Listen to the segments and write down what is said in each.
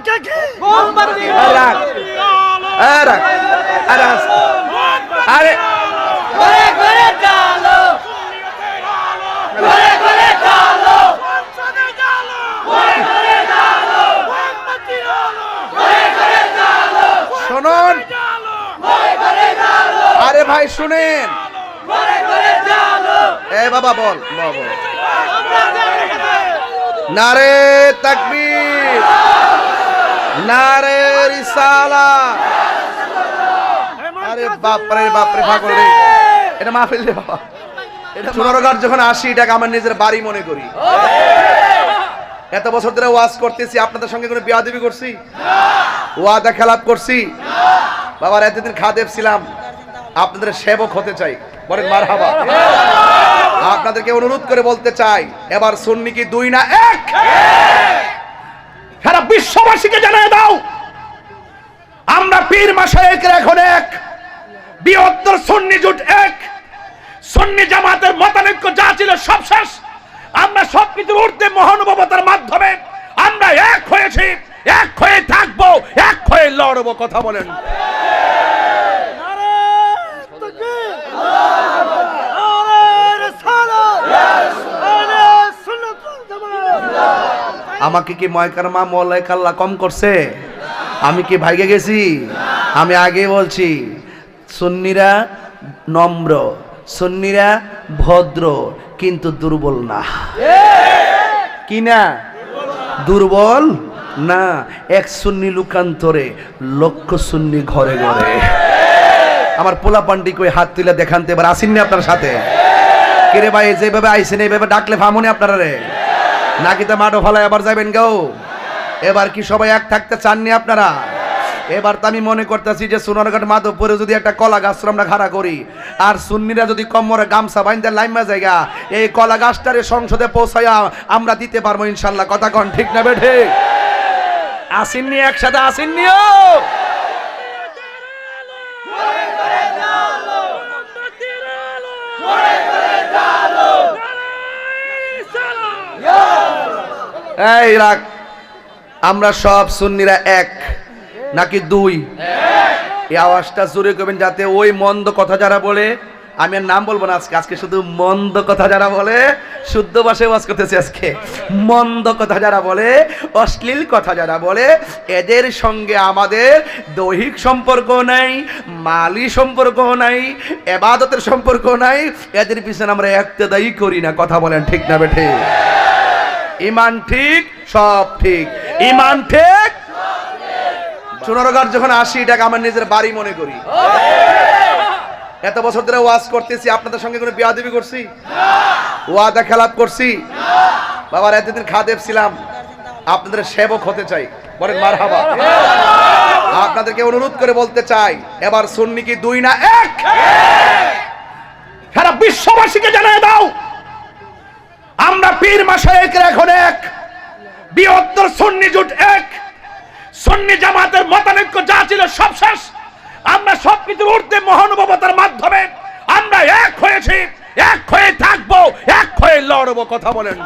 মার্কা কি আর শুনুন। আরে ভাই শুনেন। এ বাবা বল বল, বল। নারে তাকবীর। নারে রিসালা। আরে বাপরে বাপরে পাগল রে। এটা মাহফিল রে বাবা। এটা সোনারগাঁর যখন আসি এটাকে আমার নিজের বাড়ি মনে করি। এত বছর ধরে ওয়াজ করতেছি আপনাদের সঙ্গে কোনো বিয়াদবি করছি? ওয়াদা খেলাপ করছি? বাবার এতদিন খাদেব ছিলাম। আপনাদের সেবক হতে চাই। বলেন মার হাবা আপনাদেরকে অনুরোধ করে বলতে চাই এবার সুন্নি কি দুই না এক। বিশ্ববাসীকে জানিয়ে দাও, আমরা পীর মাসায়েকের এখন এক, বৃহত্তর সুন্নি জোট এক, সুন্নি জামাতের মতানৈক্য যা ছিল সব শেষ। আমরা সবকিছুর ঊর্ধ্বে মহানুভবতার মাধ্যমে আমরা এক হয়েছি, এক হয়ে থাকব, এক হয়ে লড়বো, কথা বলেন। আমাকে কি ময়কারমা মলাই কাল্লা কম করছে? আমি কি ভাইগে গেছি? আমি আগে বলছি, সুন্নিরা নম্র, সুন্নিরা ভদ্র, কিন্তু দুর্বল না। কি না? দুর্বল না। এক সুন্নি লুকান্তরে, লক্ষ সুন্নি ঘরে ঘরে। আমার পোলা পান্ডি কই হাত তুলে দেখানতে এবার আসেননি আপনার সাথে? কিরে ভাই, যেভাবে আইসেন এইভাবে ডাকলে ফামুনি আপনারা রে নাকি তো মাঠো ফালায় আবার যাবেন কেউ এবার কি সবাই এক থাকতে চাননি আপনারা? এবার তো আমি মনে করতেছি যে সোনারঘাট মাধবপুরে যদি একটা কলা গাছ আমরা খাড়া করি, আর সুন্নিরা যদি কম্মরে গামছা বাইন্দে লাইমা জায়গা, এই কলা গাছটারে সংসদে পৌঁছায়া আমরা দিতে পারব ইনশাল্লাহ। কথা কন, ঠিক না বেঠে? আসেননি, একসাথে আসেননিও এই, রাখ। আমরা সব সুন্নিরা এক, নাকি দুই? এই আওয়াজটা জোরে করবেন যাতে ওই মন্দ কথা যারা বলে, আমি আর নাম বলব না আজকে আজকে শুধু মন্দ কথা যারা বলে, শুদ্ধ ভাষায় ওয়াজ করতেছে আজকে। মন্দ কথা যারা বলে, অশ্লীল কথা যারা বলে, এদের সঙ্গে আমাদের দৈহিক সম্পর্ক নাই, মালি সম্পর্ক নাই, এবাদতের সম্পর্ক নাই, এদের পিছনে আমরা একতেদায়ী করি না। কথা বলেন ঠিক না, বেঠে। ইমান ঠিক, সব ঠিক। ইমান ঠিক সোনারগাঁর যখন আসি, এটাকে আমার নিজের বাড়ি মনে করি। এত বছর ধরে ওয়াজ করতেছি, আপনাদের সঙ্গে কোনো বিয়াদবি করছি? ওয়াদা খেলাপ করছি? বাবার এতদিন খাদেব ছিলাম, আপনাদের সেবক হতে চাই। বলেন মার হাবা আপনাদেরকে অনুরোধ করে বলতে চাই, এবার সুন্নি কি দুই না এক? সারা বিশ্ববাসীকে জানিয়ে দাও। আমরা পীর মাসায়েকের এখন এক। বৃহত্তর সন্নি জোট এক। সন্নি জামাতের মতানৈক্য যা ছিল সব শেষ। আমরা সবকিছুর উঠতে মহানুভবতার মাধ্যমে আমরা এক হয়েছি, এক হয়ে থাকব, এক হয়ে লড়বো, কথা বলেন।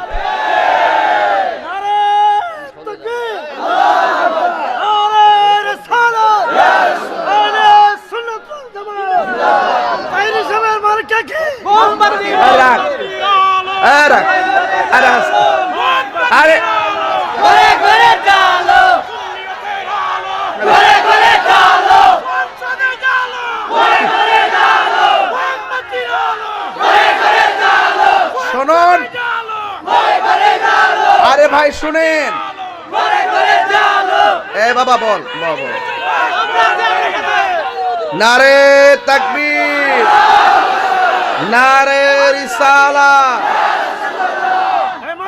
শুনুন আরে ভাই, শুনেন। এ বাবা, বল। নারে তাকবীর। নারে রিসালা।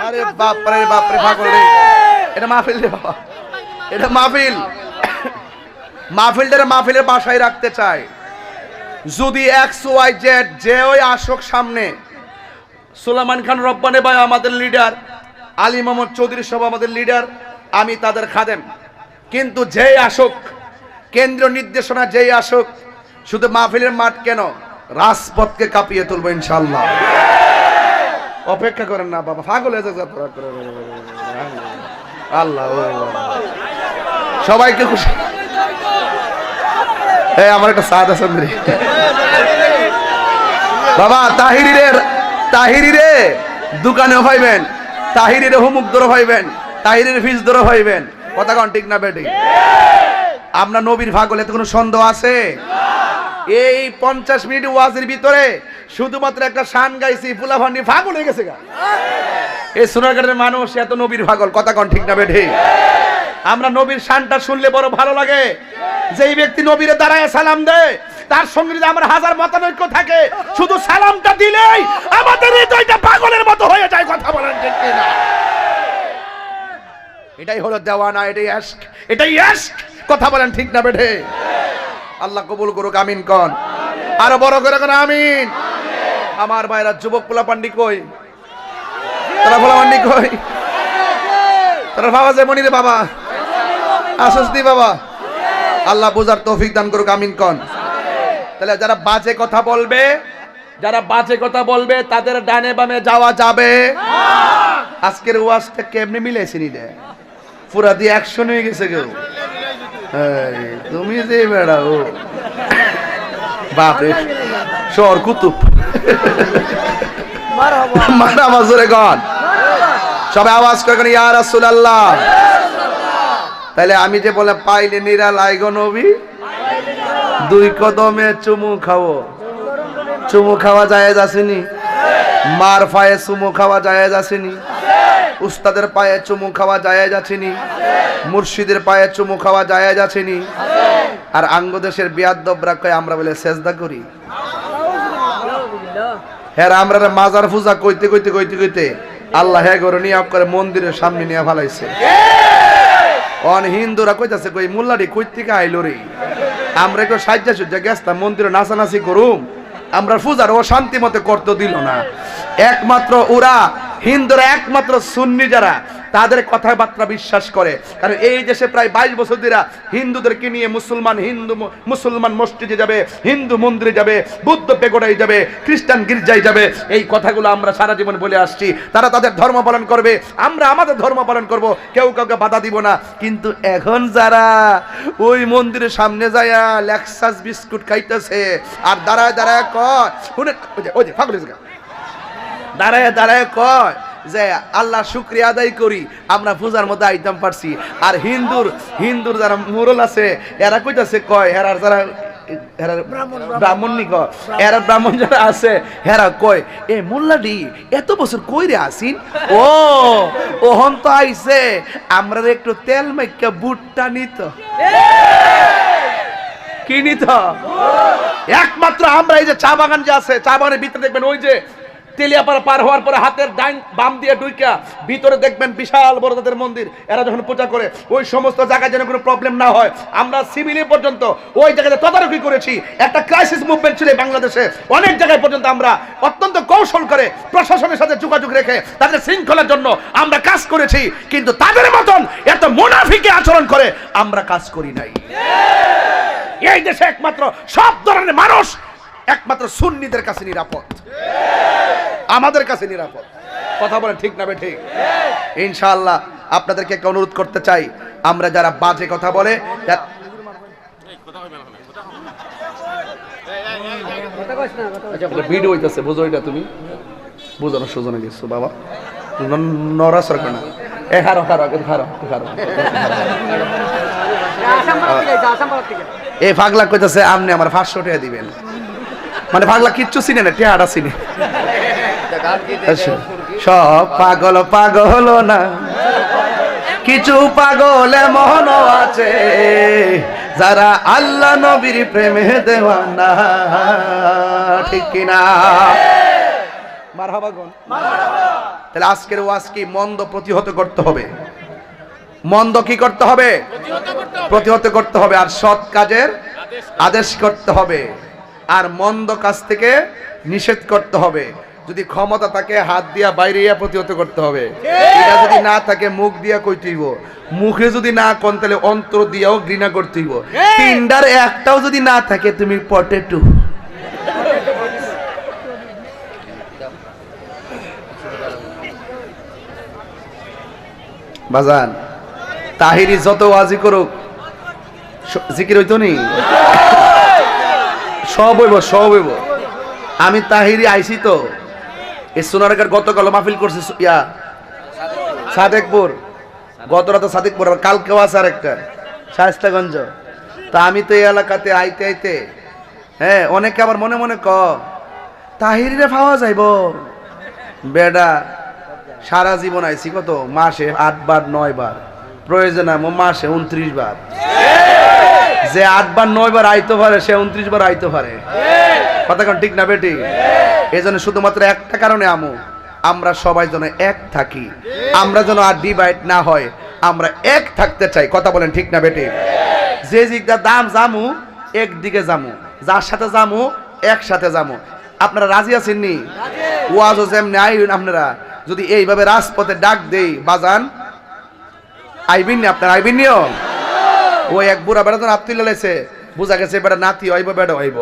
আরে বাপরে রে। এটা মাহফিল রে বাবা। এটা মাহফিল। মাহফিলটারে মাহফিলের বাসায় রাখতে চাই। যদি এক্স ওয়াই জেড যে ওই আসক সামনে সুলাইমান খান রব্বানে ভাই আমাদের লিডার, আলী মোহাম্মদ চৌধুরী সব আমাদের লিডার, আমি তাদের খাদেম। কিন্তু যেই আসুক, কেন্দ্রীয় নির্দেশনা যেই আসুক, শুধু মাহফিলের মাঠ কেন, রাজপথকে কাঁপিয়ে তুলবো ইনশাল্লাহ অপেক্ষা করেন না বাবা ফাগল হয়ে আল্লাহ সবাইকে খুশি। এই, আমার একটা সাদ আছে বাবা তাহিরি রে তাহিরি রে দোকানেও পাইবেন তাহিরি রে হুমুক দরও পাইবেন তাহিরির ফিস দরও পাইবেন কথা কন ঠিক না বেটি আপনার নবীর ভাগলে তো কোনো সন্দেহ আছে? এই পঞ্চাশ মিনিট ওয়াজের ভিতরে শুধুমাত্র একটা শান গাইছি, ফুলাফান্ডি ভাগল হয়ে গেছে গা। এই সোনারঘাটের মানুষ এত নবীর ভাগল, কথা কন ঠিক না বেঠে আমরা নবীর শানটা শুনলে বড় ভালো লাগে। যেই ব্যক্তি নবীরে দাঁড়ায় সালাম দেয় তার সঙ্গে যদি আমার হাজার মতানৈক্য থাকে, শুধু সালামটা দিলেই আমাদের হৃদয়টা পাগলের মতো হয়ে যায়, কথা বলেন ঠিক কিনা? এটাই হলো দেওয়ানা, এটাই এশক এটাই এশক কথা বলেন ঠিক না বেঠে? আল্লাহ কবুল করুক, আমিন কন। আরও বড় করে কোন, আমিন। আমার ভাইরা যুবক পোলা পান্ডি কই? তোরা পোলা পান্ডি কই? তোরা বাবা যে মনিরে বাবা দি বাবা। আল্লাহ বুঝার তৌফিক দান করুক, আমিন কন। তাহলে যারা বাজে কথা বলবে, যারা বাজে কথা বলবে, তাদের ডানে বামে যাওয়া যাবে। আজকের ওয়াজটা কেমনে মিলেছে নি পুরা দিয়ে অ্যাকশন হয়ে গেছে কেউ। তুমি যে বেড়া ও। বাপরে, শহর কুতুব। মারা মাজরে গন সবাই আওয়াজ করে কোন, ইয়া তাহলে আমি যে বলে পাইলে নিরাল আইগো নবী। দুই কদমে চুমু খাও চুমু খাওয়া যায় আসেনি? মার পায়ে চুমু খাওয়া যায় আসেনি? উস্তাদের পায়ে চুমু খাওয়া যায় যাচ্ছেনি মুর্শিদের পায়ে চুমু খাওয়া যায় যাচ্ছেনি আর আঙ্গদেশের বিয়াদ্দবরা কয় আমরা বলে সেজদা করি। হ্যাঁ আমরা মাজার পূজা কইতে কইতে কইতে কইতে আল্লাহ হ্যাঁ গরু নিয়োগ করে মন্দিরের সামনে নিয়ে ফেলাইছে। অন হিন্দুরা কইতাছে কই, মুল্লাডি কই থেকে আইলো রে? আমরা একটু সাহায্য সুজ্জা গেছতাম মন্দিরে নাচানাচি করুম। আমরা পূজার ও শান্তি মতে করতে দিল না। একমাত্র ওরা, হিন্দুরা একমাত্র সুন্নি যারা তাদের কথাবার্তা বিশ্বাস করে। কারণ এই দেশে প্রায় বাইশ বছর ধরে হিন্দুদেরকে নিয়ে মুসলমান হিন্দু মুসলমান মসজিদে যাবে, হিন্দু মন্দিরে যাবে, বুদ্ধ পেগোডায় যাবে, খ্রিস্টান গির্জায় যাবে। এই কথাগুলো আমরা সারা জীবন বলে আসছি। তারা তাদের ধর্ম পালন করবে। আমরা আমাদের ধর্ম পালন করব। কেউ কাউকে বাধা দিব না। কিন্তু এখন যারা ওই মন্দিরের সামনে যায়া লেক্সাস বিস্কুট খাইতেছে, আর দাঁড়ায় দাঁড়ায় কয়, শুনে ওই যে- ওই যে ফাগল হয়েছে গা। দাঁড়ায় দাঁড়ায় কয় যে আল্লাহ শুক্রিয়া আদায় করি আমরা পূজার মধ্যে আইতাম পারছি। আর হিন্দুর হিন্দুর যারা মুরল আছে এরা কইতাছে কয় হেরার যারা ব্রাহ্মণ নি এরা ব্রাহ্মণ যারা আছে হেরা কয় এ মোল্লাডি এত বছর কইরে আসিন? ও ওহন তো আইছে আমরা একটু তেল মাইকা বুটটা নিত। কি নিত? একমাত্র আমরা এই যে চা বাগান যে আছে চা বাগানের ভিতরে দেখবেন ওই যে তেলিয়াপাড়া পার হওয়ার পরে হাতের ডাইন বাম দিয়ে ডুইকা ভিতরে দেখবেন বিশাল বড় তাদের মন্দির। এরা যখন পূজা করে ওই সমস্ত জায়গায় যেন কোনো প্রবলেম না হয়। আমরা সিভিলি পর্যন্ত ওই জায়গাতে তদারকি করেছি। একটা ক্রাইসিস মুভমেন্ট ছিল বাংলাদেশে। অনেক জায়গায় পর্যন্ত আমরা অত্যন্ত কৌশল করে প্রশাসনের সাথে যোগাযোগ রেখে তাদের শৃঙ্খলার জন্য আমরা কাজ করেছি। কিন্তু তাদের মতন এত মুনাফিকে আচরণ করে আমরা কাজ করি নাই। এই দেশে একমাত্র সব ধরনের মানুষ একমাত্র সুন্নিদের কাছে নিরাপদ। আমাদের কাছে নিরাপদ। কথা বলে ঠিক না ঠিক? ইনশাআল্লাহ আপনাদেরকে একটা অনুরোধ করতে চাই। আমরা যারা বাজে কথা বলে আচ্ছা, এ পাগলা কইতাছে আমার দিবেন। মানে পাগলা কিচ্ছু চিনে না টেহাটা চিনে। সব পাগল পাগল না। কিছু পাগল এমন আছে, যারা আল্লাহ নবীর প্রেমে দেওয়ানা। ঠিক কিনা? মারহাবা গন। তাহলে আজকের ওয়াজ মন্দ প্রতিহত করতে হবে? মন্দ কি করতে হবে? প্রতিহত করতে হবে। আর সৎ কাজের আদেশ করতে হবে। আর মন্দ কাজ থেকে নিষেধ করতে হবে। যদি ক্ষমতা থাকে হাত দিয়া বাইরে প্রতিহত করতে হবে। এটা যদি না থাকে মুখ দিয়া কইতেইব মুখে যদি না কোন তাহলে অন্তর দিয়াও ঘৃণা করতেইব তিনটার একটাও যদি না থাকে তুমি পটেটু। বাজান তাহিরি যত ওয়াজি করুক জিকির হইতো নি? সব হইব সব হইব। আমি তাহিরি আইছি তো। এই সোনারগার গতকাল মাহফিল করছে ইয়া, সাদেকপুর। গত রাতে সাদেকপুর আর কালকেও আছে আর একটা শায়স্তাগঞ্জ। তা আমি তো এই এলাকাতে আইতে আইতে হ্যাঁ অনেকে আবার মনে মনে ক, তাহিরিরে পাওয়া যাইব। বেডা, সারা জীবন আইছি কত? মাসে আট বার নয় বার প্রয়োজন মাসে উনত্রিশ বার। যে আটবার নয় বার আইতে পারে, সে উনত্রিশ বার আইতে পারে। কথা ঠিক না বেটি? এই জন্য শুধুমাত্র একটা কারণে আমু আমরা সবাই যেন এক থাকি। আমরা যেন আর ডিভাইড না হয় আমরা এক থাকতে চাই। কথা বলেন ঠিক না বেটে? যে জিগদা দাম জামু একদিকে জামু যার সাথে জামু একসাথে জামু। আপনারা রাজি আছেন নি? ওয়াজও যেমনি আইন আপনারা যদি এইভাবে রাজপথে ডাক দেই বাজান। আইবিন নি আপনারা? আইবিন নিও? ও এক বুড়া বেড়া তো আত্মীয় লাইছে বুঝা গেছে বেড়া নাতি হইব বেড়া হইব।